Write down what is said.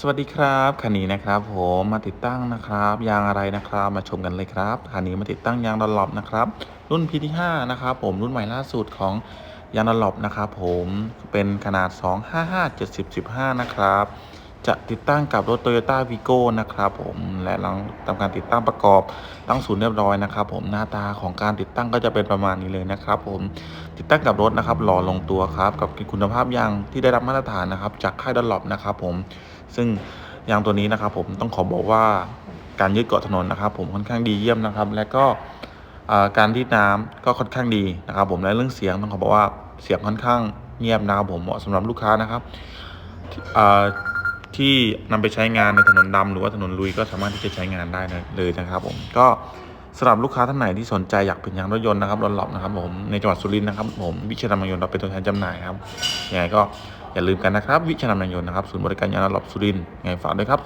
สวัสดีครับคันนี้นะครับผมมาติดตั้งนะครับ ยางอะไรนะครับมาชมกันเลยครับคันนี้มาติดตั้งยางดอลลอปนะครับ รุ่น PT5 นะครับผมรุ่นใหม่ล่าสุดของยางดอลลอปนะครับผมเป็นขนาด 255 70 15 นะครับ จะติดตั้งกับรถ Toyota Vigo นะครับผมและหลังทำการติดตั้งประกอบตั้งศูนย์เรียบร้อยนะครับผมหน้าตาของการติดตั้งก็จะเป็นประมาณนี้เลยนะครับผมติดตั้งกับรถนะครับหล่อลงตัวครับกับคุณภาพยางที่ได้รับมาตรฐานนะครับจากค่ายดอลลอปนะครับผมซึ่งยางตัวนี้นะครับผมต้องขอบอกว่าการยึดเกาะถนนนะครับ ผมค่อนข้างดีเยี่ยมนะครับ และก็การที่น้ำก็ค่อนข้างดีนะครับ ผมและเรื่องเสียงต้องขอบอกว่าเสียงค่อนข้างเงียบนะครับผมเหมาะสำหรับลูกค้านะครับ ที่นำไปใช้งานในถนนดำหรือว่าถนนลุยก็สามารถที่จะใช้งานได้เลยนะครับ ผมก็สำหรับลูกค้าท่านไหนที่สนใจอยากเป็นยางรถยนต์นะครับรถหลอมนะครับผมในจังหวัดสุรินทร์นะครับผมวิชียรนามยนต์เราเป็นตัวแทนจำหน่ายครับยังไงก็อย่าลืมกันนะครับ วิชานามยนต์นะครับศูนย์บริการยางรถหลอมสุรินทร์ไงฝากด้วยครับ